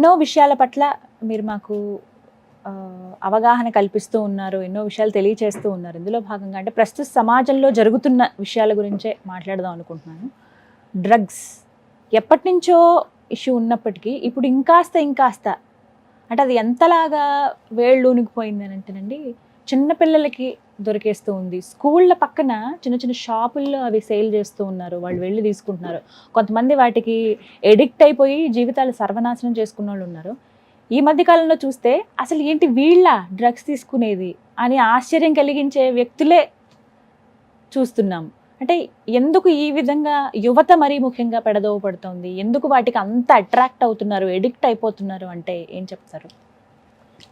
ఎన్నో విషయాల పట్ల మీరు మాకు అవగాహన కల్పిస్తూ ఉన్నారు ఎన్నో విషయాలు తెలియచేస్తూ ఉన్నారు. ఇందులో భాగంగా అంటే ప్రస్తుత సమాజంలో జరుగుతున్న విషయాల గురించే మాట్లాడదాం అనుకుంటున్నాను. డ్రగ్స్. ఎప్పటి నుంచో ఇష్యూ ఉన్నప్పటికీ ఇప్పుడు ఇంకాస్త ఇంకాస్త అంటే అది ఎంతలాగా వేళ్ళు ఊనికిపోయింది అని అంటేనండి చిన్నపిల్లలకి దొరికేస్తూ ఉంది. స్కూళ్ళ పక్కన చిన్న చిన్న షాపుల్లో అవి సేల్ చేస్తూ ఉన్నారు. వాళ్ళు వెళ్ళి తీసుకుంటున్నారు. కొంతమంది వాటికి ఎడిక్ట్ అయిపోయి జీవితాలు సర్వనాశనం చేసుకున్న వాళ్ళు ఉన్నారు. ఈ మధ్య కాలంలో చూస్తే అసలు ఏంటి వీళ్ళ డ్రగ్స్ తీసుకునేది అని ఆశ్చర్యం కలిగించే వ్యక్తులే చూస్తున్నాం. అంటే ఎందుకు ఈ విధంగా యువత మరీ ముఖ్యంగా పెడదోవ పడుతోంది? ఎందుకు వాటికి అంత అట్రాక్ట్ అవుతున్నారు ఎడిక్ట్ అయిపోతున్నారు అంటే ఏం చెప్తారు?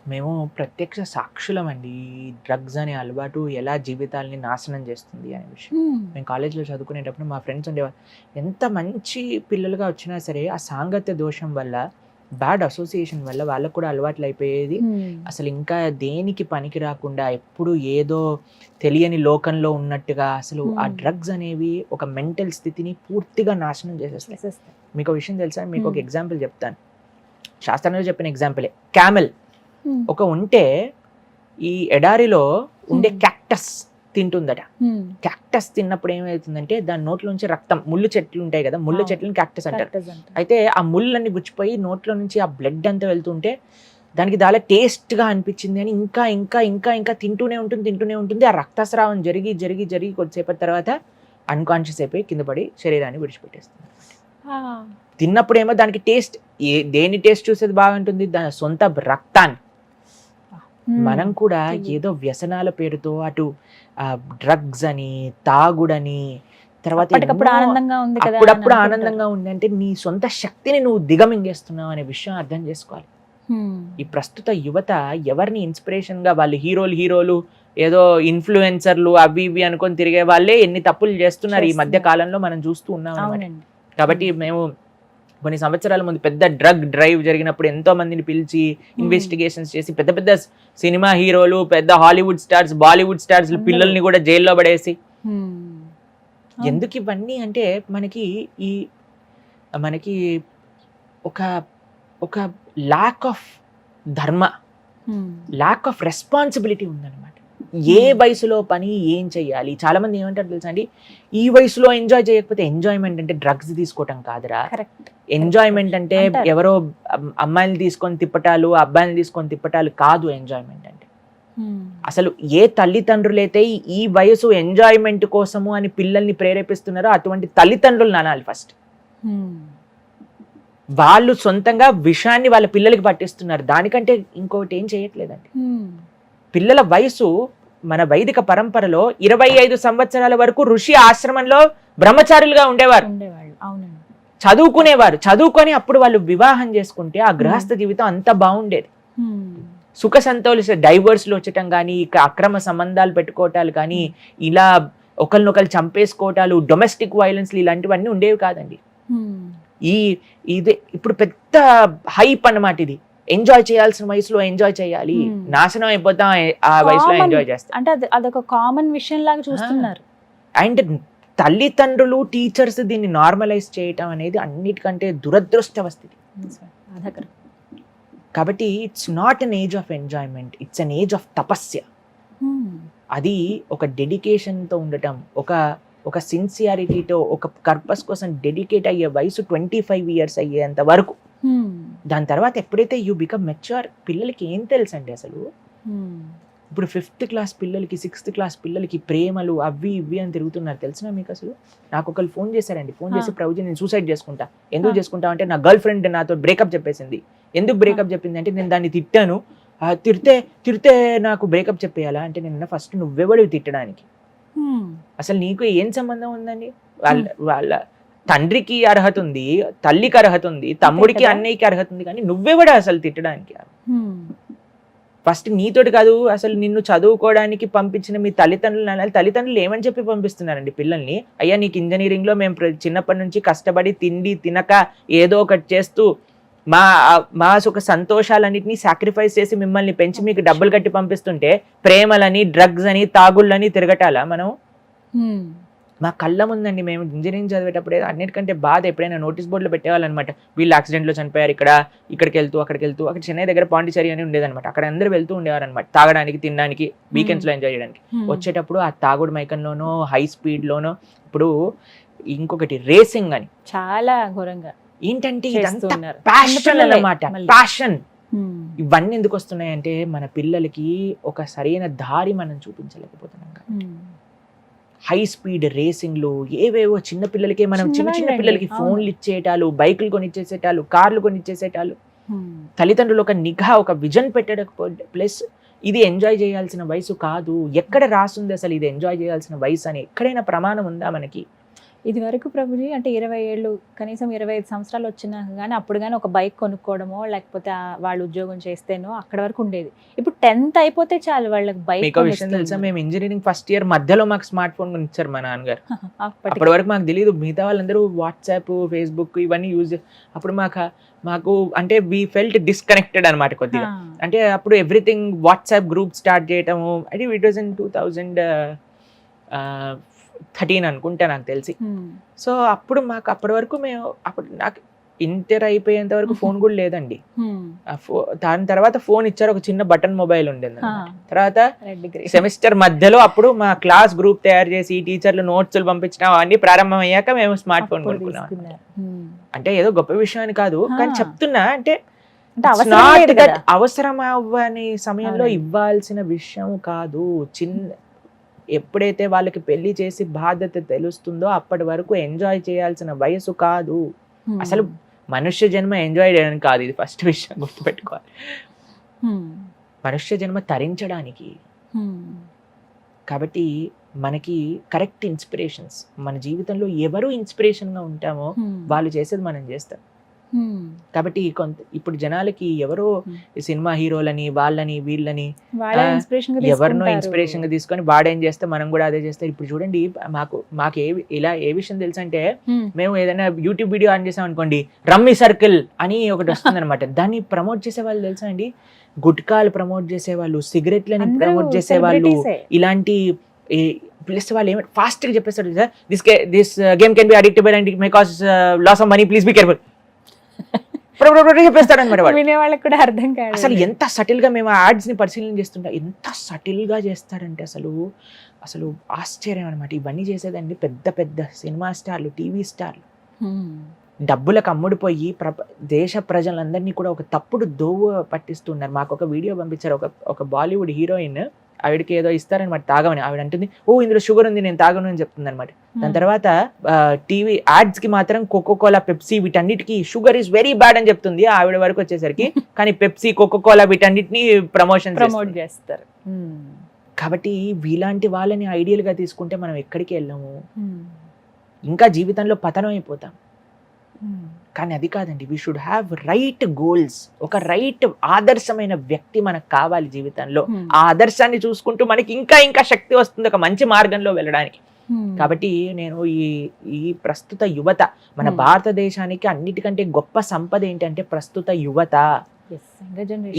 మేము ప్రత్యక్ష సాక్షులమండి. డ్రగ్స్ అనే అలవాటు ఎలా జీవితాల్ని నాశనం చేస్తుంది అనే విషయం. మేము కాలేజ్లో చదువుకునేటప్పుడు మా ఫ్రెండ్స్ ఉండేవారు ఎంత మంచి పిల్లలుగా వచ్చినా సరే ఆ సాంగత్య దోషం వల్ల బ్యాడ్ అసోసియేషన్ వల్ల వాళ్ళకు కూడా అలవాట్లు అయిపోయేది. అసలు ఇంకా దేనికి పనికి రాకుండా ఎప్పుడు ఏదో తెలియని లోకంలో ఉన్నట్టుగా అసలు ఆ. డ్రగ్స్ అనేవి ఒక మెంటల్ స్థితిని పూర్తిగా నాశనం చేసేస్తాయి. మీకు విషయం తెలుసా? మీకు ఒక. ఎగ్జాంపుల్ చెప్తాను. శాస్త్రంలో చెప్పిన ఎగ్జాంపులే. క్యామెల్. ఒక ఉంటే ఈ ఎడారిలో ఉండే. క్యాక్టస్ తింటుందట. క్యాక్టస్ తిన్నప్పుడు ఏమవుతుందంటే దాని నోట్లోంచి రక్తం ముళ్ళు చెట్లు ఉంటాయి కదా ముళ్ళు. చెట్లను క్యాక్టస్ అంటారు. అయితే ఆ ముళ్ళన్నీ గుచ్చిపోయి నోట్లో నుంచి ఆ బ్లడ్ అంతా వెళ్తుంటే దానికి చాలా టేస్ట్గా అనిపించింది అని ఇంకా ఇంకా ఇంకా ఇంకా తింటూనే ఉంటుంది తింటూనే ఉంటుంది. ఆ రక్తస్రావం జరిగి జరిగి జరిగి కొద్దిసేపటి తర్వాత అన్కాన్షియస్ అయిపోయి కింద పడి శరీరాన్ని విడిచిపెట్టేస్తుంది తిన్నప్పుడు ఏమో దానికి టేస్ట్ ఏ దేని టేస్ట్ చూసేది బాగుంటుంది? దాని సొంత రక్తాన్ని. మనం కూడా. ఏదో వ్యసనాల పేరుతో అటు డ్రగ్స్ అని తాగుడని తర్వాత ఆనందంగా ఉంది అప్పుడప్పుడు. ఆనందంగా ఉంది అంటే నీ సొంత శక్తిని నువ్వు దిగమింగేస్తున్నావు అనే విషయం అర్థం చేసుకోవాలి. ఈ ప్రస్తుత యువత ఎవరిని ఇన్స్పిరేషన్గా వాళ్ళు హీరోలు హీరోలు ఏదో ఇన్ఫ్లుయెన్సర్లు అవి ఇవి అనుకొని తిరిగే వాళ్ళే ఎన్ని తప్పులు చేస్తున్నారు ఈ మధ్య. కాలంలో మనం చూస్తూ ఉన్నాం కాబట్టి మేము కొన్ని సంవత్సరాల ముందు పెద్ద డ్రగ్ డ్రైవ్ జరిగినప్పుడు ఎంతో మందిని పిలిచి ఇన్వెస్టిగేషన్స్ చేసి పెద్ద పెద్ద సినిమా హీరోలు పెద్ద హాలీవుడ్ స్టార్స్ బాలీవుడ్ స్టార్స్. పిల్లల్ని కూడా జైల్లో పడేసి Hmm. ఎందుకు ఇవన్నీ అంటే మనకి ఈ మనకి ఒక ఒక lack of dharma Hmm. Lack of responsibility ఉందన్నమాట ఏ వయసులో పని ఏం చెయ్యాలి చాలా మంది ఏమంటారు తెలుసా అండి ఈ వయసులో ఎంజాయ్ చేయకపోతే ఎంజాయ్మెంట్ అంటే డ్రగ్స్ తీసుకోవటం కాదురా ఎంజాయ్మెంట్ అంటే. ఎవరో అమ్- అమ్మాయిని తీసుకొని తిప్పటాలు అబ్బాయిని తీసుకొని తిప్పటాలు కాదు ఎంజాయ్మెంట్ అంటే. అసలు ఏ తల్లిదండ్రులైతే ఈ- ఈ వయసు ఎంజాయ్మెంట్ కోసము అని పిల్లల్ని ప్రేరేపిస్తున్నారో అటువంటి తల్లిదండ్రులు అనాలి ఫస్ట్. వాళ్ళు సొంతంగా విషాన్ని వాళ్ళ పిల్లలకి పట్టిస్తున్నారు దానికంటే ఇంకొకటి ఏం చేయట్లేదండి. పిల్లల వయసు మన వైదిక పరంపరలో ఇరవై ఐదు సంవత్సరాల వరకు ఋషి ఆశ్రమంలో బ్రహ్మచారులుగా ఉండేవారు. చదువుకునేవారు. చదువుకొని అప్పుడు వాళ్ళు వివాహం చేసుకుంటే ఆ గృహస్థ జీవితం అంత బాగుండేది. Hmm. సుఖ సంతోష డైవర్స్లు వచ్చటం కానీ ఇక అక్రమ సంబంధాలు పెట్టుకోవటాలు కానీ ఇలా ఒకరినొకరు చంపేసుకోవటాలు డొమెస్టిక్ వైలెన్స్లు ఇలాంటివన్నీ ఉండేవి కాదండి. Hmm. ఈ ఇదే ఇప్పుడు పెద్ద హైప్ అన్నమాట ఇది. ఎంజాయ్ చేయాల్సిన వయసులో ఎంజాయ్ చేయాలి Hmm. నాశనం అయిపోతాం ఆ వయసులో. ఎంజాయ్ చేస్తాం అంటే అది అదొక కామన్ విషయం లాగా చూస్తున్నారు అండ్ తల్లిదండ్రులు టీచర్స్ దీన్ని నార్మలైజ్ చేయటం అనేది అన్నిటికంటే దురదృష్టవ స్థితి నిజమే. బాధాకరం కాబట్టి it's not an age of enjoyment it's an age of tapasya Hmm. అది ఒక డెడికేషన్తో ఉండటం ఒక ఒక సిన్సియారిటీతో ఒక పర్పస్ కోసం డెడికేట్ అయ్యే వయసు ట్వంటీ ఫైవ్ ఇయర్స్ అయ్యేంత వరకు Hmm. దాని తర్వాత ఎప్పుడైతే యూ బికమ్ మెచ్యూర్ పిల్లలకి ఏం తెలుసండి అసలు? Hmm. ఇప్పుడు ఫిఫ్త్ క్లాస్ పిల్లలకి సిక్స్త్ క్లాస్ పిల్లలకి ప్రేమలు అవి ఇవి అని తిరుగుతున్నారు. తెలిసిన మీకు అసలు? నాకు ఒకరు ఫోన్ చేశారండి. ఫోన్ చేసి. ప్రభుజీ నేను సూసైడ్ చేసుకుంటా. ఎందుకు. చేసుకుంటా అంటే నా గర్ల్ ఫ్రెండ్ నాతో బ్రేకప్ చెప్పేసింది. ఎందుకు బ్రేకప్ చెప్పింది అంటే నేను దాన్ని తిట్టాను. ఆ, తిడితే తిడితే నాకు బ్రేకప్ చెప్పేయాలా అంటే నేను ఫస్ట్ నువ్వెవడివి తిట్టడానికి? Hmm. అసలు నీకు ఏం సంబంధం ఉందండి? వాళ్ళ వాళ్ళ తండ్రికి అర్హత ఉంది తల్లికి అర్హత ఉంది తమ్ముడికి. అన్నయ్యకి అర్హత ఉంది కానీ నువ్వెవడ అసలు తిట్టడానికి. ఫస్ట్ నీతోటి కాదు అసలు నిన్ను చదువుకోవడానికి పంపించిన మీ తల్లిదండ్రులు అనాలి తల్లిదండ్రులు ఏమని చెప్పి పంపిస్తున్నారండి పిల్లల్ని అయ్యా నీకు ఇంజనీరింగ్లో మేము చిన్నప్పటి నుంచి కష్టపడి తిండి తినక ఏదో ఒకటి చేస్తూ మా మా సుఖ సంతోషాలన్నింటినీ సాక్రిఫైస్ చేసి మిమ్మల్ని పెంచి మీకు డబ్బులు కట్టి పంపిస్తుంటే ప్రేమలని డ్రగ్స్ అని తాగుళ్ళని తిరగటాలా మనం. మా కళ్ళ ముందండి మేము ఇంజనీరింగ్ చదివేటప్పుడు అన్నిటికంటే బాధ ఎప్పుడైనా నోటీస్ బోర్డులో పెట్టేవాళ్ళు అనమాట వీళ్ళు యాక్సిడెంట్లో చనిపోయారు ఇక్కడ ఇక్కడికి వెళ్తూ అక్కడికి వెళ్తూ అక్కడ చెన్నై దగ్గర పాండిచేరి అని ఉండేదన్నమాట అక్కడ అందరూ వెళ్తూ ఉండేవారు అనమాట తాగడానికి తినడానికి వీకెండ్స్లో ఎంజాయ్ చేయడానికి. వచ్చేటప్పుడు ఆ తాగుడు మైకంలోనో హై స్పీడ్లోనో ఇప్పుడు ఇంకొకటి రేసింగ్ అని. చాలా ఘోరంగా ఏంటంటే ఉన్నారు. ప్యాషన్. ఇవన్నీ ఎందుకు వస్తున్నాయంటే మన పిల్లలకి ఒక సరైన దారి మనం చూపించలేకపోతున్నాం. హై స్పీడ్ రేసింగ్లు ఏవేవో చిన్న పిల్లలకి మనం చిన్న చిన్న పిల్లలకి. ఫోన్లు ఇచ్చేటాలు బైకులు కొనిచ్చేసేటాలు కార్లు కొనిచ్చేసేటాలు. తల్లిదండ్రులు ఒక నిఘా ఒక విజన్ పెట్టకపోతే ప్లస్ ఇది ఎంజాయ్ చేయాల్సిన వయసు కాదు ఎక్కడ రాసుంది అసలు ఇది ఎంజాయ్ చేయాల్సిన వయసు అని ఎక్కడైనా ప్రమాణం ఉందా మనకి ఇది వరకు ప్రభుజీ అంటే ఇరవై ఏళ్ళు కనీసం ఇరవై ఐదు సంవత్సరాలు వచ్చినా కానీ అప్పుడు కానీ ఒక బైక్ కొనుక్కోవడమో లేకపోతే వాళ్ళు ఉద్యోగం చేస్తేనో అక్కడ వరకు ఉండేది. ఇప్పుడు టెన్త్ అయిపోతే చాలు వాళ్ళకి బైక్ మీకు విషయం తెలుసా? మేము ఇంజనీరింగ్ ఫస్ట్ ఇయర్ మధ్యలో మాకు స్మార్ట్ ఫోన్ కొనిచ్చారు మా నాన్నగారు. అప్పటి వరకు మాకు తెలియదు మిగతా వాళ్ళందరూ వాట్సాప్ ఫేస్బుక్ ఇవన్నీ యూజ్ అప్పుడు మాకు మాకు అంటే వీ ఫెల్ట్ డిస్కనెక్టెడ్ అనమాట కొద్దిగా. అంటే అప్పుడు ఎవ్రీథింగ్ వాట్సాప్ గ్రూప్ స్టార్ట్ చేయటము అది it was in two thousand thirteen అనుకుంటా నాకు తెలిసి. సో అప్పుడు మాకు అప్పటి వరకు మేము అప్పుడు నాకు ఇంటర్ అయిపోయేంత వరకు ఫోన్ కూడా లేదండి దాని తర్వాత ఫోన్ ఇచ్చారు ఒక చిన్న బటన్ మొబైల్ ఉండేది తర్వాత. సెమిస్టర్ మధ్యలో అప్పుడు మా క్లాస్ గ్రూప్ తయారు చేసి టీచర్లు నోట్స్లు పంపించడం అవన్నీ ప్రారంభం అయ్యాక మేము స్మార్ట్ ఫోన్ కొనుక్కున్నాం. అంటే ఏదో గొప్ప విషయం అని కాదు కానీ. చెప్తున్నా అంటే అవసరం అవ్వని సమయంలో. ఇవ్వాల్సిన విషయం కాదు చిన్న ఎప్పుడైతే వాళ్ళకి పెళ్ళి చేసి బాధ్యత తెలుస్తుందో అప్పటి వరకు ఎంజాయ్ చేయాల్సిన వయసు కాదు. అసలు మనుష్య జన్మ ఎంజాయ్ చేయడానికి కాదు ఇది ఫస్ట్ విషయం గుర్తుపెట్టుకోవాలి. మనుష్య జన్మ తరించడానికి. కాబట్టి మనకి కరెక్ట్ ఇన్స్పిరేషన్స్ మన జీవితంలో ఎవరు ఇన్స్పిరేషన్గా ఉంటామో. వాళ్ళు చేసేది మనం చేస్తాం. కాబట్టి కొంత ఇప్పుడు జనాలకి ఎవరో సినిమా హీరోలని వాళ్ళని వీళ్ళని ఎవరినో. ఇన్స్పిరేషన్గా తీసుకొని వాడేం చేస్తే మనం కూడా అదే చేస్తాం ఇప్పుడు చూడండి మాకు మాకు ఏ ఇలా ఏ విషయం తెలుసు అంటే. మేము ఏదైనా యూట్యూబ్ వీడియో ఆన్ చేసాం అనుకోండి రమ్మీ సర్కిల్ అని ఒకటి వస్తుంది అనమాట దాన్ని ప్రమోట్ చేసే వాళ్ళు తెలుసా అండి? గుట్కాలు ప్రమోట్ చేసేవాళ్ళు సిగరెట్లని ప్రమోట్ చేసేవాళ్ళు. ఇలాంటి ప్లస్ వాళ్ళు ఏమి ఫాస్ట్గా చెప్పేస్తారు this this game can be addictable and may cause loss of money please be careful చెప్పేస్తాడు అనమాట వాళ్ళకి కూడా అర్థం కాదు అసలు ఎంత సటిల్గా మేము యాడ్స్ని పరిశీలన చేస్తుంటా. ఎంత సటిల్గా చేస్తారంటే అసలు అసలు ఆశ్చర్యం అనమాట ఇవన్నీ చేసేదండి పెద్ద పెద్ద సినిమా స్టార్లు టీవీ స్టార్లు. డబ్బులకు అమ్ముడుపోయి ప్ర దేశ ప్రజలందరినీ కూడా ఒక తప్పుడు దోవ పట్టిస్తున్నారు మాకు ఒక వీడియో పంపించారు. ఒక ఒక బాలీవుడ్ హీరోయిన్ ఆవిడకి ఏదో ఇస్తారనమాట తాగమని ఆవిడ అంటుంది ఓ ఇందులో షుగర్ ఉంది నేను తాగను అని చెప్తుంది అనమాట దాని Hmm. తర్వాత టీవీ యాడ్స్కి మాత్రం కోకో కోలా పెప్సీ వీటన్నిటికి షుగర్ ఇస్ వెరీ బ్యాడ్ అని చెప్తుంది ఆవిడ వరకు వచ్చేసరికి కానీ పెప్సీ కోకో కోలా వీటన్నిటిని ప్రమోషన్ ప్రమోట్ చేస్తారు Hmm. కాబట్టి వీలాంటి వాళ్ళని ఐడియల్గా తీసుకుంటే మనం ఎక్కడికి వెళ్ళాము Hmm. ఇంకా జీవితంలో పతనం అయిపోతాం. కానీ అది కాదండి we should have right goals ఒక రైట్ ఆదర్శమైన వ్యక్తి మనకు కావాలి జీవితంలో Hmm. ఆ ఆదర్శాన్ని చూసుకుంటూ మనకి ఇంకా ఇంకా శక్తి వస్తుంది ఒక మంచి మార్గంలో వెళ్ళడానికి Hmm. కాబట్టి నేను ఈ ఈ ప్రస్తుత యువత మన Hmm. భారతదేశానికి అన్నిటికంటే గొప్ప సంపద ఏంటంటే ప్రస్తుత యువత.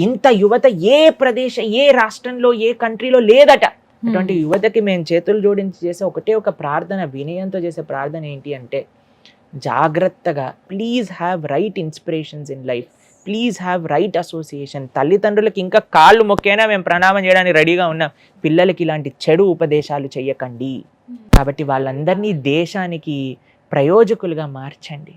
ఇంత యువత ఏ ప్రదేశ ఏ రాష్ట్రంలో ఏ కంట్రీలో లేదట అటువంటి. యువతకి మేము చేతులు జోడించి చేసే ఒకటే ఒక ప్రార్థన వినయంతో చేసే ప్రార్థన ఏంటి అంటే జాగ్రత్తగా please have right inspirations in life please have right association తల్లిదండ్రులకి ఇంకా కాళ్ళు మొక్కైనా మేము ప్రణామం చేయడానికి రెడీగా ఉన్నాం. పిల్లలకి ఇలాంటి చెడు ఉపదేశాలు చెయ్యకండి. కాబట్టి వాళ్ళందరినీ దేశానికి ప్రయోజకులుగా మార్చండి.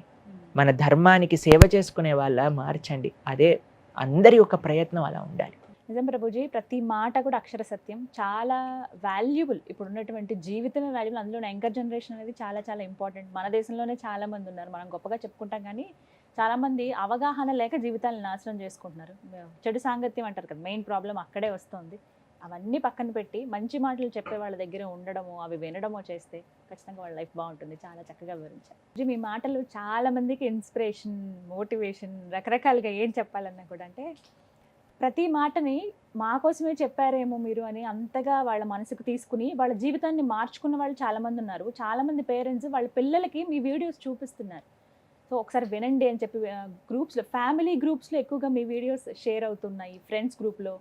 మన ధర్మానికి సేవ చేసుకునే వాళ్ళ మార్చండి. అదే అందరి యొక్క ప్రయత్నం అలా ఉండాలి. నిజం ప్రభుజీ ప్రతి మాట కూడా అక్షర సత్యం. చాలా వాల్యుబుల్ ఇప్పుడు ఉన్నటువంటి జీవితమే వాల్యుబుల్ అందులో యంగర్ జనరేషన్ అనేది చాలా చాలా ఇంపార్టెంట్ మన దేశంలోనే చాలా మంది ఉన్నారు. మనం గొప్పగా చెప్పుకుంటాం కానీ చాలామంది అవగాహన లేక జీవితాలను నాశనం చేసుకుంటున్నారు. చెడు సాంగత్యం అంటారు కదా మెయిన్ ప్రాబ్లం అక్కడే వస్తుంది. అవన్నీ పక్కన పెట్టి మంచి మాటలు చెప్పే వాళ్ళ దగ్గర ఉండడము అవి వినడమో చేస్తే ఖచ్చితంగా వాళ్ళ లైఫ్ బాగుంటుంది. చాలా చక్కగా వివరించారు. మీ మాటలు చాలామందికి ఇన్స్పిరేషన్ మోటివేషన్ రకరకాలుగా ఏం చెప్పాలన్నా కూడా అంటే ప్రతి మాటని మా కోసమే చెప్పారేమో మీరు అని అంతగా వాళ్ళ మనసుకు తీసుకుని వాళ్ళ జీవితాన్ని మార్చుకున్న వాళ్ళు చాలామంది ఉన్నారు. చాలామంది పేరెంట్స్ వాళ్ళ పిల్లలకి మీ వీడియోస్ చూపిస్తున్నారు. సో ఒకసారి వినండి అని చెప్పి గ్రూప్స్లో ఫ్యామిలీ గ్రూప్స్లో ఎక్కువగా మీ వీడియోస్ షేర్ అవుతున్నాయి ఫ్రెండ్స్ గ్రూప్లో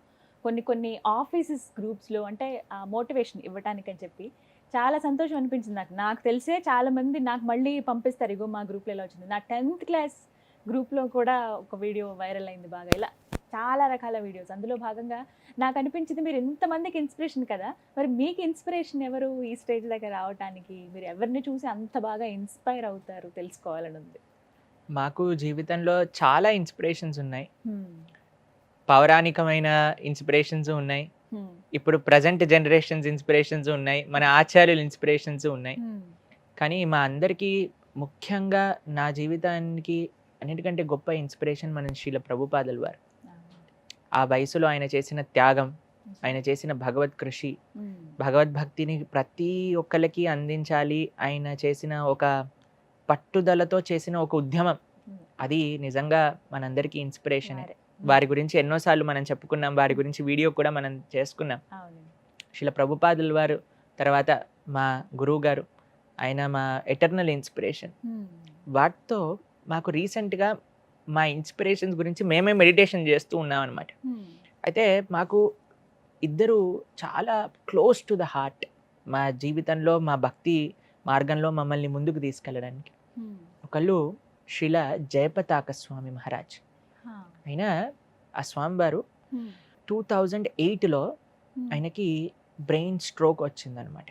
కొన్ని కొన్ని ఆఫీసెస్ గ్రూప్స్లో అంటే మోటివేషన్ ఇవ్వటానికి అని చెప్పి. చాలా సంతోషం అనిపించింది నాకు. నాకు తెలిసే చాలామంది నాకు మళ్ళీ పంపిస్తారు ఇగో మా గ్రూప్లో ఇలా వచ్చింది. నా టెన్త్ క్లాస్ గ్రూప్లో కూడా ఒక వీడియో వైరల్ అయింది బాగా. ఇలా చాలా రకాల వీడియోస్. అందులో భాగంగా నాకు అనిపించింది మీరు ఎంతమందికి ఇన్స్పిరేషన్ కదా మరి మీకు ఇన్స్పిరేషన్ ఎవరు ఈ స్టేజ్ దగ్గర రావడానికి మీరు ఎవరిని చూసి అంత బాగా ఇన్స్పైర్ అవుతారు తెలుసుకోవాలని ఉంది? మాకు జీవితంలో చాలా ఇన్స్పిరేషన్స్ ఉన్నాయి. పౌరాణికమైన ఇన్స్పిరేషన్స్ ఉన్నాయి. ఇప్పుడు ప్రజెంట్ జనరేషన్స్ ఇన్స్పిరేషన్స్ ఉన్నాయి. మన ఆచార్యుల ఇన్స్పిరేషన్స్ ఉన్నాయి. కానీ మా అందరికీ ముఖ్యంగా నా జీవితానికి అన్నిటికంటే గొప్ప ఇన్స్పిరేషన్ మన శీల ప్రభుపాదుల వారు. ఆ వయసులో ఆయన చేసిన త్యాగం ఆయన చేసిన భగవత్ కృషి. భగవద్భక్తిని ప్రతి ఒక్కరికి అందించాలి ఆయన చేసిన ఒక పట్టుదలతో చేసిన ఒక ఉద్యమం. అది నిజంగా మనందరికీ ఇన్స్పిరేషన్ వారే. గురించి ఎన్నోసార్లు మనం చెప్పుకున్నాం వారి గురించి వీడియో కూడా మనం చేసుకున్నాం శిల ప్రభుపాదుల వారు తర్వాత మా గురువు గారు ఆయన మా ఎటర్నల్ ఇన్స్పిరేషన్. వాటితో మాకు రీసెంట్గా మా ఇన్స్పిరేషన్స్ గురించి మేమే మెడిటేషన్ చేస్తూ ఉన్నాం అనమాట హ్మ్. అయితే మాకు ఇద్దరు చాలా క్లోజ్ టు ద హార్ట్ మా జీవితంలో మా భక్తి మార్గంలో మమ్మల్ని ముందుకు తీసుకెళ్ళడానికి హ్మ్. ఒకళ్ళు శిల జయపతాక స్వామి మహారాజ్. ఆయన ఆ స్వామివారు హ్మ్. టూ థౌజండ్ ఎయిట్లో. ఆయనకి బ్రెయిన్ స్ట్రోక్ వచ్చిందనమాట.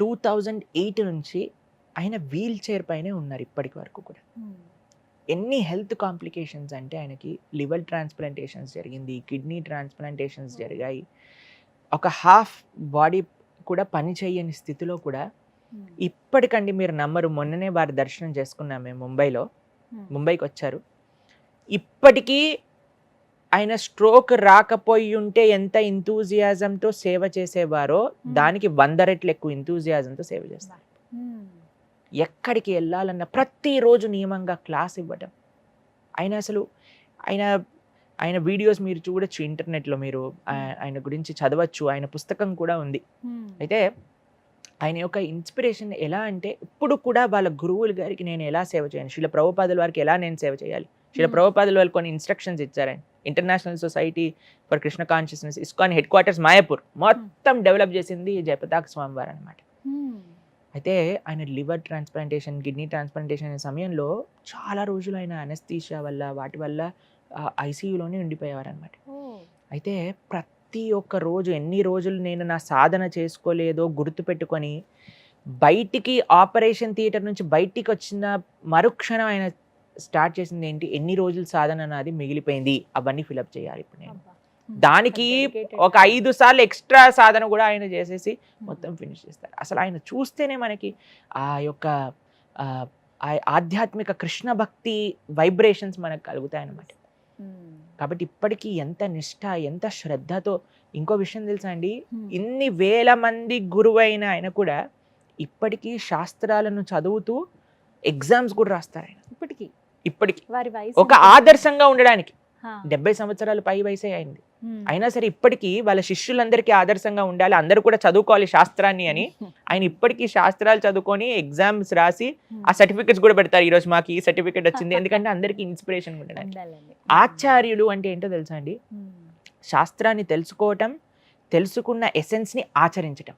టూ థౌజండ్ ఎయిట్ నుంచి ఆయన వీల్ చైర్ పైనే ఉన్నారు ఇప్పటికి వరకు కూడా. ఎన్ని హెల్త్ కాంప్లికేషన్స్ అంటే ఆయనకి లివర్ ట్రాన్స్ప్లాంటేషన్స్ జరిగింది కిడ్నీ ట్రాన్స్ప్లాంటేషన్స్ జరిగాయి ఒక హాఫ్ బాడీ కూడా పని చేయని స్థితిలో కూడా. ఇప్పటికండి మీరు నమ్మరు మొన్ననే వారి దర్శనం చేసుకున్నాం మేము ముంబైలో. ముంబైకి వచ్చారు ఇప్పటికీ ఆయన స్ట్రోక్ రాకపోయి ఉంటే ఎంత ఇంతూజియాజంతో సేవ చేసేవారో దానికి వంద రెట్లు ఎక్కువ ఇంతూజియాజంతో సేవ చేస్తారు. ఎక్కడికి వెళ్ళాలన్న ప్రతిరోజు నియమంగా క్లాస్ ఇవ్వడం ఆయన అసలు ఆయన ఆయన వీడియోస్ మీరు చూడొచ్చు ఇంటర్నెట్లో మీరు ఆయన గురించి చదవచ్చు ఆయన పుస్తకం కూడా ఉంది. అయితే ఆయన యొక్క ఇన్స్పిరేషన్ ఎలా అంటే ఇప్పుడు కూడా వాళ్ళ గురువుల గారికి నేను ఎలా సేవ చేయాలి? శిల ప్రభుపాదుల వారికి ఎలా నేను సేవ చేయాలి? శిల. ప్రభుపాదుల వారికి కొన్ని ఇన్స్ట్రక్షన్స్ ఇచ్చారు ఆయన. International society for Krishna consciousness ISKCON headquarters Mayapur. మొత్తం డెవలప్ చేసింది జయపతాక స్వామి వారు అనమాట. అయితే ఆయన లివర్ ట్రాన్స్ప్లాంటేషన్ కిడ్నీ ట్రాన్స్ప్లాంటేషన్ అనే సమయంలో చాలా రోజులు ఆయన అనస్థీషియా వల్ల వాటి వల్ల ఐసీయూలోనే ఉండిపోయేవారు అనమాట ఓ. అయితే ప్రతి ఒక్క రోజు ఎన్ని రోజులు నేను నా సాధన చేసుకోలేదో గుర్తుపెట్టుకొని బయటికి ఆపరేషన్ థియేటర్ నుంచి బయటికి వచ్చిన మరుక్షణం ఆయన స్టార్ట్ చేసింది ఏంటి ఎన్ని రోజులు సాధన నాది మిగిలిపోయింది అవన్నీ ఫిలప్ చేయాలి ఇప్పుడు నేను. దానికి. ఒక ఐదు సార్లు ఎక్స్ట్రా సాధన కూడా ఆయన చేసేసి మొత్తం ఫినిష్ చేస్తారు అసలు ఆయన చూస్తేనే మనకి ఆ యొక్క ఆధ్యాత్మిక కృష్ణ భక్తి వైబ్రేషన్స్ మనకు కలుగుతాయి అన్నమాట హ్మ్. కాబట్టి ఇప్పటికీ ఎంత నిష్ఠ ఎంత శ్రద్ధతో ఇంకో విషయం తెలుసా అండి హ్మ్. ఇన్ని వేల మంది గురువైన ఆయన కూడా ఇప్పటికీ శాస్త్రాలను చదువుతూ ఎగ్జామ్స్ కూడా రాస్తారు ఆయన ఇప్పటికి ఇప్పటికి ఒక? ఆదర్శంగా ఉండడానికి. డెబ్బై సంవత్సరాలు పై వయసే అయింది. అయినా సరే ఇప్పటికీ వాళ్ళ శిష్యులందరికీ ఆదర్శంగా ఉండాలి అందరూ కూడా చదువుకోవాలి శాస్త్రాన్ని అని ఆయన ఇప్పటికీ శాస్త్రాలు చదువుకొని ఎగ్జామ్స్ రాసి. ఆ సర్టిఫికెట్స్ కూడా పెడతారు ఈ రోజు మాకు ఈ సర్టిఫికెట్ వచ్చింది ఎందుకంటే అందరికీ ఇన్స్పిరేషన్ ఉండడానికి. ఆచార్యులు అంటే ఏంటో తెలుసా అండి. శాస్త్రాన్ని తెలుసుకోవటం తెలుసుకున్న ఎసెన్స్ని ఆచరించటం.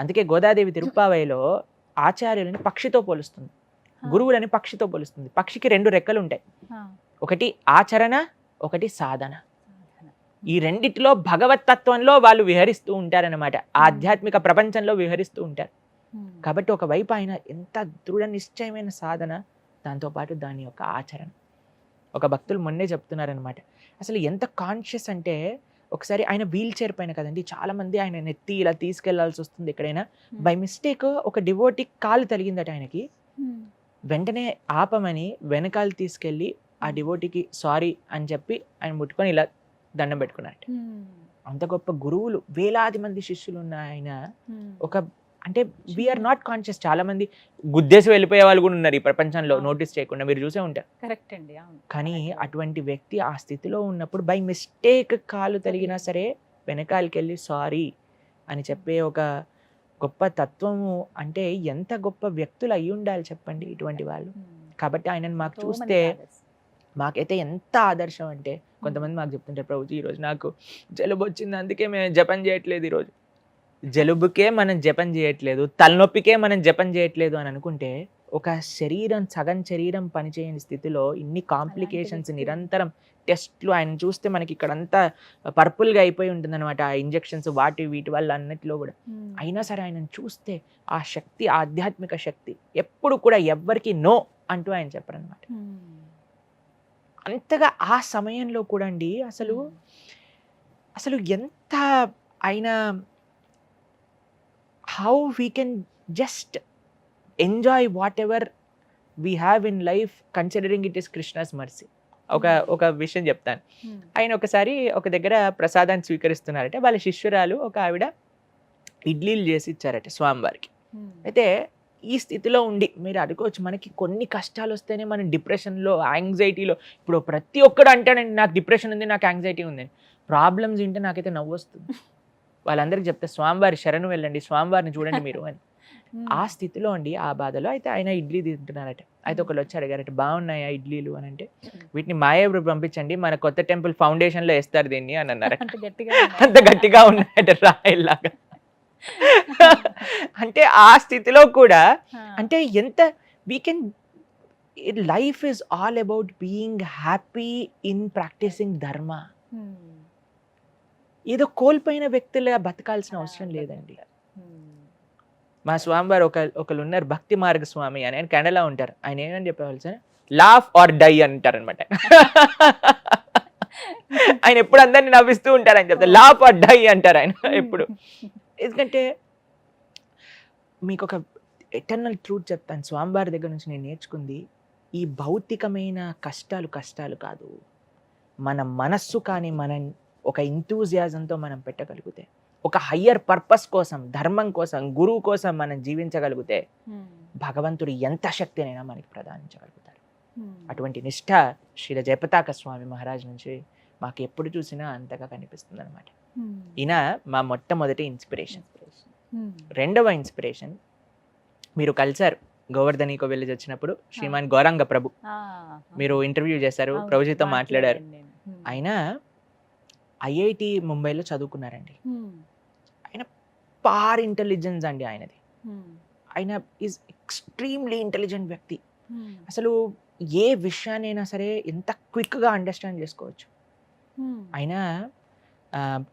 అందుకే గోదాదేవి తిరుప్పావైలో ఆచార్యులని పక్షితో పోలుస్తుంది. గురువులని పక్షితో పోలుస్తుంది పక్షికి రెండు రెక్కలు ఉంటాయి. ఒకటి ఆచరణ ఒకటి సాధన. ఈ రెండిటిలో భగవత్ తత్వంలో వాళ్ళు విహరిస్తూ ఉంటారన్నమాట ఆధ్యాత్మిక ప్రపంచంలో విహరిస్తూ ఉంటారు హ్మ్. కాబట్టి ఒకవైపు ఆయన ఎంత దృఢ నిశ్చయమైన సాధన దాంతోపాటు దాని యొక్క ఆచరణ ఒక భక్తులు మొన్నే చెప్తున్నారనమాట అసలు ఎంత కాన్షియస్ అంటే ఒకసారి ఆయన వీల్ చైర్ పైన కదండి చాలా మంది ఆయన నెత్తి ఇలా తీసుకెళ్ళాల్సి వస్తుంది ఎక్కడైనా. బై మిస్టేక్ ఒక డివోటి కాలు తగిలిందట ఆయనకి హ్మ్. వెంటనే ఆపమని వెనకాల తీసుకెళ్ళి ఆ Hmm. డివోటికి సారీ అని చెప్పి ఆయన ముట్టుకొని ఇలా దండం పెట్టుకున్నారట హ్మ్. అంత గొప్ప గురువులు వేలాది మంది శిష్యులు ఉన్న ఆయన. ఒక అంటే వీఆర్ నాట్ కాన్షియస్ చాలా మంది గుద్దేసి వెళ్ళిపోయే వాళ్ళు కూడా ఉన్నారు ఈ ప్రపంచంలో. నోటీస్ చేయకుండా మీరు చూసే ఉంటారు కరెక్ట్ అండి కానీ. అటువంటి వ్యక్తి ఆ స్థితిలో ఉన్నప్పుడు బై మిస్టేక్ కాలు తగిలింది. సరే వెనకాలకి వెళ్ళి సారీ అని చెప్పే ఒక గొప్ప తత్వము అంటే ఎంత గొప్ప వ్యక్తులు అయి ఉండాలి చెప్పండి ఇటువంటి వాళ్ళు. కాబట్టి ఆయనను మాకు చూస్తే. మాకైతే ఎంత ఆదర్శం అంటే కొంతమంది మాకు చెప్తుంటారు ప్రభుజీ ఈరోజు నాకు జలుబు వచ్చింది అందుకే మేము జపం చేయట్లేదు ఈరోజు జలుబుకే మనం జపం చేయట్లేదు తలనొప్పికే మనం జపం చేయట్లేదు అని అనుకుంటే ఒక శరీరం సగం శరీరం పనిచేయని స్థితిలో ఇన్ని కాంప్లికేషన్స్. నిరంతరం టెస్ట్లు ఆయన చూస్తే మనకి ఇక్కడంతా పర్పుల్గా అయిపోయి ఉంటుంది అనమాట ఆ ఇంజెక్షన్స్ వాటి వీటి వల్ల అన్నిట్లో కూడా. అయినా సరే ఆయనను చూస్తే ఆ శక్తి ఆధ్యాత్మిక శక్తి ఎప్పుడు కూడా ఎవ్వరికి నో అంటూ ఆయన చెప్పరనమాట. అంతగా ఆ సమయంలో కూడా అండి అసలు. అసలు ఎంత ఆయన how we can just enjoy whatever we have in life considering it is Krishna's mercy ఒక ఒక విషయం చెప్తాను. ఆయన ఒకసారి ఒక దగ్గర ప్రసాదాన్ని స్వీకరిస్తున్నారట వాళ్ళ శిష్యురాలు ఒక ఆవిడ ఇడ్లీలు చేసి ఇచ్చారట స్వామివారికి. అయితే ఈ స్థితిలో ఉండి మీరు అనుకోవచ్చు మనకి కొన్ని కష్టాలు వస్తేనే మనం డిప్రెషన్లో యాంగ్జైటీలో. ఇప్పుడు ప్రతి ఒక్కడు అంటాడండి నాకు డిప్రెషన్ ఉంది నాకు యాంగ్జైటీ ఉంది ప్రాబ్లమ్స్ వింటే నాకైతే నవ్వు వస్తుంది. వాళ్ళందరికీ చెప్తే స్వామివారి శరణు వెళ్ళండి స్వామివారిని చూడండి మీరు అని. ఆ స్థితిలో అండి ఆ బాధలో అయితే ఆయన ఇడ్లీ తింటున్నారట. అయితే ఒకళ్ళు వచ్చి అడిగారట బాగున్నాయా ఇడ్లీలు? అని అంటే వీటిని మాయాబుడు పంపించండి మన కొత్త టెంపుల్ ఫౌండేషన్లో వేస్తారు దీన్ని అని గట్టిగా అంత గట్టిగా ఉన్నాయట రాయిల్లాగా. అంటే ఆ స్థితిలో కూడా అంటే ఎంత we can life is all about being happy in practicing dharma ఏదో కోల్పోయిన వ్యక్తులుగా బతకాల్సిన అవసరం లేదండి. మా స్వామివారు ఒక ఒకళ్ళు ఉన్నారు భక్తి మార్గ స్వామి అని ఆయన కెనడా ఉంటారు. ఆయన ఏమని చెప్పేవాళ్ళు సార్? లాఫ్ ఆర్ డై అంటారు అనమాట ఆయన ఎప్పుడు అందరిని నవ్విస్తూ ఉంటారు ఆయన చెప్తారు. లాఫ్ ఆర్ డై అంటారు ఆయన ఎప్పుడు. ఎందుకంటే మీకు ఒక ఎటర్నల్ ట్రూత్ చెప్తాను. స్వామివారి దగ్గర నుంచి నేను నేర్చుకుంది ఈ భౌతికమైన కష్టాలు కష్టాలు కాదు. మన మనస్సు కానీ మన ఒక ఇంతూజియాజంతో మనం పెట్టగలిగితే ఒక హయ్యర్ పర్పస్ కోసం ధర్మం కోసం గురువు కోసం మనం జీవించగలిగితే భగవంతుడు ఎంత శక్తినైనా మనకి ప్రదానించగలుగుతాడు. అటువంటి నిష్ఠ శ్రీల జయపతాక స్వామి మహారాజ్ నుంచి మాకు ఎప్పుడు చూసినా అంతగా కనిపిస్తుంది అనమాట ఈయన మా మొట్టమొదటి ఇన్స్పిరేషన్ రెండవ ఇన్స్పిరేషన్ మీరు కలిశారు గోవర్ధనికో వెళ్ళి వచ్చినప్పుడు శ్రీమాన్ గౌరంగ ప్రభు. మీరు ఇంటర్వ్యూ చేశారు ప్రభుజీతో మాట్లాడారు. ఆయన ఐఐటి ముంబైలో చదువుకున్నారండి. పార్ ఇంటెలిజెన్స్ అండి ఆయనది. ఆయన ఈజ్ ఎక్స్ట్రీమ్లీ ఇంటెలిజెంట్ వ్యక్తి. అసలు ఏ విషయాన్నైనా సరే ఎంత క్విక్గా అండర్స్టాండ్ చేసుకోవచ్చు. ఆయన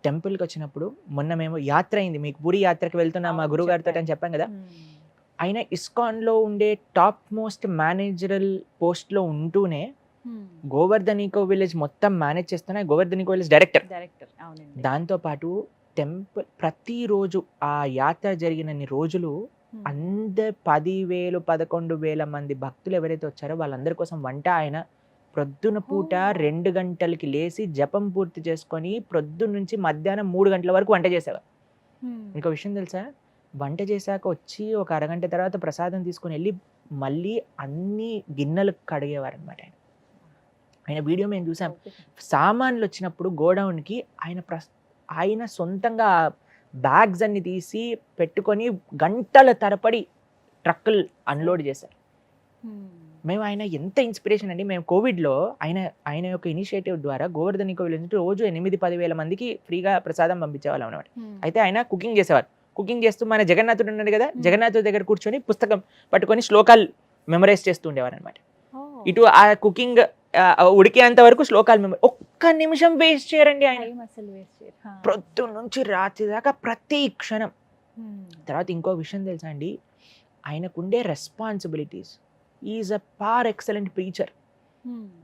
టెంపుల్కి వచ్చినప్పుడు మొన్న మేము యాత్ర అయింది. మీకు పూరి యాత్రకి వెళ్తున్నా మా గురువు గారితో. అని చెప్పాం కదా. ఆయన ఇస్కాన్లో ఉండే టాప్ మోస్ట్ మేనేజరల్ పోస్ట్లో ఉంటూనే గోవర్ధనికో విలేజ్ మొత్తం మేనేజ్ చేస్తున్న గోవర్ధనికో విలేజ్ డైరెక్టర్. డైరెక్టర్. దాంతోపాటు టెంపుల్ ప్రతిరోజు ఆ యాత్ర జరిగినన్ని రోజులు అంద పదివేలు పదకొండు వేల మంది భక్తులు ఎవరైతే వచ్చారో వాళ్ళందరి కోసం వంట ఆయన ప్రొద్దున పూట. రెండు గంటలకి లేచి జపం పూర్తి చేసుకొని ప్రొద్దున నుంచి మధ్యాహ్నం మూడు గంటల వరకు వంట చేసేవారు. ఇంకో విషయం తెలుసా? వంట చేశాక వచ్చి ఒక అరగంట తర్వాత ప్రసాదం తీసుకొని వెళ్ళి మళ్ళీ అన్ని గిన్నెలు కడిగేవారు అనమాట ఆయన. ఆయన వీడియో మేము చూసాం. సామాన్లు వచ్చినప్పుడు గోడౌన్కి ఆయన ప్రస్ ఆయన సొంతంగా బ్యాగ్స్ అన్ని తీసి పెట్టుకొని గంటల తరపడి ట్రక్కులు అన్లోడ్ చేశారు. మేము ఆయన ఎంత ఇన్స్పిరేషన్ అండి. మేము కోవిడ్లో ఆయన ఆయన యొక్క ఇనిషియేటివ్ ద్వారా గోవర్ధనికో విలేజ్ రోజు ఎనిమిది పదివేల మందికి ఫ్రీగా ప్రసాదం పంపించేవాళ్ళం అనమాట అయితే ఆయన కుకింగ్ చేసేవారు. కుకింగ్ చేస్తూ మన జగన్నాథుడు ఉన్నాడు కదా. జగన్నాథుడి దగ్గర కూర్చొని పుస్తకం పట్టుకొని శ్లోకాలు మెమరైజ్ చేస్తూ ఉండేవారు అనమాట ఇటు ఆ కుకింగ్ ఉడికేంత వరకు శ్లోకాలు మెమరీ ఒక్క నిమిషం వేస్ట్ చేయరండి ఆయన. ప్రొద్దున నుంచి రాత్రి దాకా ప్రతి క్షణం. తర్వాత ఇంకో విషయం తెలుసా అండి? ఆయనకుండే responsibilities is a par excellent preacher.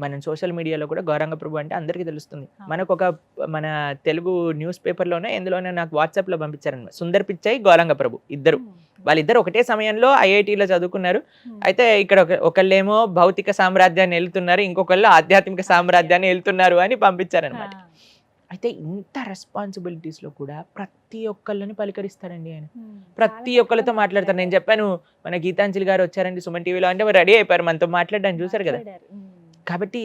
మనం సోషల్ మీడియాలో కూడా గౌరంగ ప్రభు అంటే అందరికీ తెలుస్తుంది. మనకు ఒక మన తెలుగు న్యూస్ పేపర్లోనే ఎందులోనే నాకు వాట్సాప్లో పంపించారనమాట సుందర్ పిచ్చయ్ గౌరంగ ప్రభు ఇద్దరు. వాళ్ళిద్దరు ఒకటే సమయంలో ఐఐటిలో చదువుకున్నారు. అయితే ఇక్కడ ఒక ఒకళ్ళేమో భౌతిక సామ్రాజ్యాన్ని వెళ్తున్నారు ఇంకొకళ్ళు ఆధ్యాత్మిక సామ్రాజ్యాన్ని వెళ్తున్నారు అని పంపించారనమాట అయితే ఇంత రెస్పాన్సిబిలిటీస్లో కూడా ప్రతి ఒక్కళ్ళని పలకరిస్తాడండి ఆయన. ప్రతి ఒక్కరితో మాట్లాడతారు నేను చెప్పాను మన గీతాంజలి గారు వచ్చారండి సుమన్ టీవీలో అంటే రెడీ అయిపోయారు మనతో మాట్లాడడానికి చూసారు కదా. కాబట్టి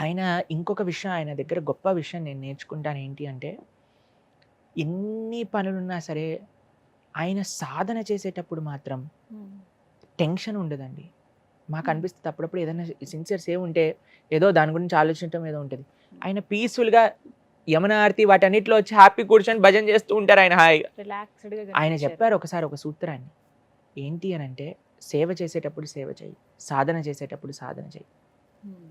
ఆయన ఇంకొక విషయం ఆయన దగ్గర గొప్ప విషయం నేను నేర్చుకుంటాను ఏంటి అంటే ఎన్ని పనులున్నా సరే ఆయన సాధన చేసేటప్పుడు మాత్రం టెన్షన్ ఉండదండి. మాకు. అనిపిస్తుంది అప్పుడప్పుడు ఏదైనా సిన్సియర్స్ ఏ ఉంటే ఏదో దాని గురించి ఆలోచించడం ఏదో ఉంటుంది. ఆయన పీస్ఫుల్గా యమున ఆరతి వాటన్నిటిలో వచ్చి హ్యాపీ కూర్చొని భజన చేస్తూ ఉంటారు ఆయన హాయిగా ఆయన. చెప్పారు ఒకసారి ఒక సూత్రాన్ని. ఏంటి అని అంటే సేవ చేసేటప్పుడు సేవ చేయి సాధన చేసేటప్పుడు సాధన చేయి. ఉమ్,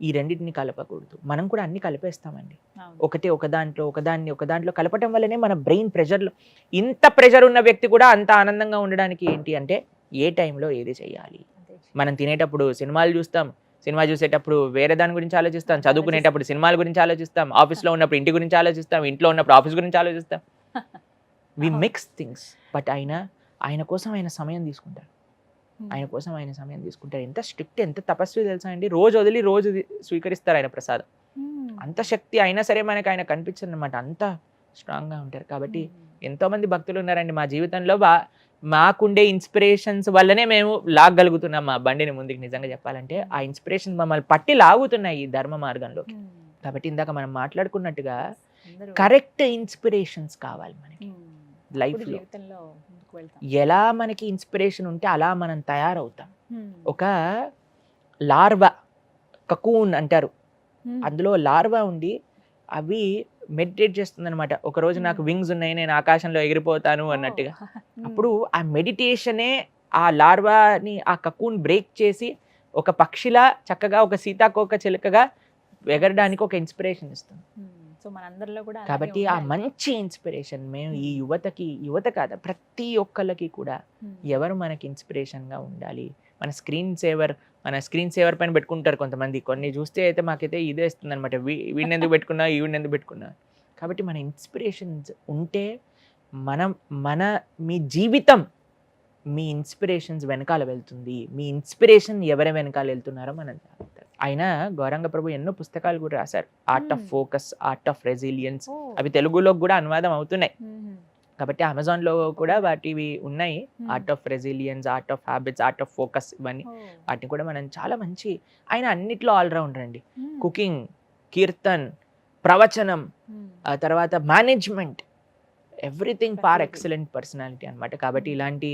ఈ రెండింటిని కలపకూడదు. మనం కూడా అన్ని కలిపేస్తామండి. ఒకటే ఒక దాంట్లో ఒక దాన్ని ఒక దాంట్లో కలపటం వల్లనే మన బ్రెయిన్ ప్రెషర్లో ఇంత ప్రెషర్ ఉన్న వ్యక్తి కూడా అంత ఆనందంగా ఉండడానికి ఏంటి అంటే ఏ టైంలో ఏది చేయాలి. మనం తినేటప్పుడు సినిమాలు చూస్తాం సినిమా చూసేటప్పుడు వేరే దాని గురించి ఆలోచిస్తాం చదువుకునేటప్పుడు సినిమాల గురించి ఆలోచిస్తాం ఆఫీస్లో ఉన్నప్పుడు ఇంటి గురించి ఆలోచిస్తాం ఇంట్లో ఉన్నప్పుడు ఆఫీస్ గురించి ఆలోచిస్తాం. వి. మిక్స్ థింగ్స్ బట్ ఆయన ఆయన కోసం ఆయన సమయం తీసుకుంటారు ఆయన కోసం ఆయన సమయం తీసుకుంటారు ఎంత స్ట్రిక్ట్ ఎంత తపస్వి తెలుసా అండి? రోజు వదిలి రోజు స్వీకరిస్తారు ఆయన ప్రసాదం. అంత శక్తి అయినా సరే మనకి ఆయన కనిపించదు అనమాట అంత స్ట్రాంగ్గా ఉంటారు. కాబట్టి ఉమ్, ఎంతో మంది భక్తులు ఉన్నారండి. మా జీవితంలో బా మాకుండే ఇన్స్పిరేషన్స్ వల్లనే మేము లాగలుగుతున్నాం మా బండిని ముందుకు. నిజంగా చెప్పాలంటే ఆ ఇన్స్పిరేషన్ మమ్మల్ని పట్టి లాగుతున్నాయి ఈ ధర్మ మార్గంలోకి ఉమ్, కాబట్టి ఇందాక మనం మాట్లాడుకున్నట్టుగా కరెక్ట్ ఇన్స్పిరేషన్స్ కావాలి మనకి. ఉమ్, life అప్పుడు లో. జీవితంలో ముందుకు వెళ్తాం. ఎలా మనకి ఇన్స్పిరేషన్ ఉంటే అలా మనం తయారవుతాం. ఉమ్, ఒక లార్వా కకూన్ అంటారు. అందులో లార్వా ఉండి అవి మెడిటేట్ చేస్తుంది అనమాట ఒక రోజు నాకు. వింగ్స్ ఉన్నాయి నేను ఆకాశంలో ఎగిరిపోతాను అన్నట్టుగా. అప్పుడు ఆ మెడిటేషనే ఆ లార్వాని ఆ కకూన్ బ్రేక్ చేసి ఒక పక్షిలా చక్కగా ఒక సీతాకోక చిలుకగా ఎగరడానికి ఒక ఇన్స్పిరేషన్ ఇస్తుంది. సో మనందరిలో కూడా కాబట్టి ఆ. మంచి ఇన్స్పిరేషన్ మేము ఈ. యువతకి యువత కాదు ప్రతి ఒక్కళ్ళకి కూడా ఎవరు మనకి ఇన్స్పిరేషన్గా ఉండాలి? మన స్క్రీన్ సేవర్ మన స్క్రీన్ సేవర్ పైన పెట్టుకుంటారు కొంతమంది. కొన్ని చూస్తే అయితే మాకైతే ఇదే ఇస్తుంది అనమాట వీడిని ఎందుకు పెట్టుకున్నా ఈవిని ఎందుకు పెట్టుకున్నా. కాబట్టి మన ఇన్స్పిరేషన్స్ ఉంటే మనం మన మీ జీవితం మీ ఇన్స్పిరేషన్స్ వెనకాల వెళ్తుంది. మీ ఇన్స్పిరేషన్ ఎవరి వెనకాల వెళ్తున్నారో మనం ఆయన గౌరంగ ప్రభు ఎన్నో పుస్తకాలు కూడా రాశారు. Art of. Focus art of resilience అవి తెలుగులో కూడా అనువాదం అవుతున్నాయి. కాబట్టి అమెజాన్లో కూడా వాటివి ఉన్నాయి. Art of resilience art of habits art of focus ఇవన్నీ. వాటిని కూడా మనం చాలా మంచి ఆయన అన్నిట్లో ఆల్రౌండర్ అండి కుకింగ్ కీర్తన్ ప్రవచనం తర్వాత management. Everything far. Excellent personality అన్నమాట. కాబట్టి ఇలాంటి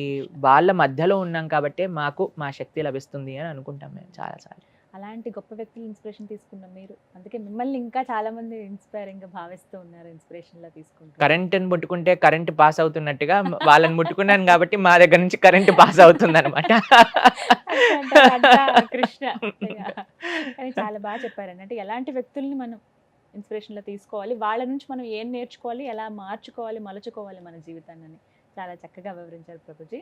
వాళ్ళ మధ్యలో ఉన్నాం కాబట్టి మాకు మా శక్తి లభిస్తుంది అని అనుకుంటాం మేము చాలా చాలా అలాంటి గొప్ప వ్యక్తులు ఇన్స్పిరేషన్ తీసుకున్న మీరు. అందుకే మిమ్మల్ని ఇంకా చాలా మంది ఇన్స్పైరింగ్గా భావిస్తూ ఉన్నారు ఇన్స్పిరేషన్ లా తీసుకుంటారు కరెంట్ని ముట్టుకుంటే కరెంట్ పాస్ అవుతున్నట్టుగా వాళ్ళని ముట్టుకున్నాను కాబట్టి మా దగ్గర నుంచి కరెంట్ పాస్ అవుతుంది అనమాట కృష్ణ కానీ చాలా బాగా చెప్పారండి. అంటే ఎలాంటి వ్యక్తుల్ని మనం ఇన్స్పిరేషన్లో తీసుకోవాలి వాళ్ళ నుంచి మనం ఏం నేర్చుకోవాలి ఎలా మార్చుకోవాలి మలుచుకోవాలి మన జీవితాన్ని చాలా చక్కగా వివరించారు ప్రభుజీ.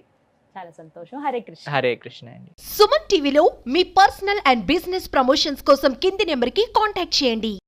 చాలా సంతోషం. హరే కృష్ణ. హరే కృష్ణ అండి. సుమన్ టీవీలో మీ పర్సనల్ అండ్ బిజినెస్ ప్రమోషన్స్ కోసం కింది నెంబర్కి కాంటాక్ట్ చేయండి.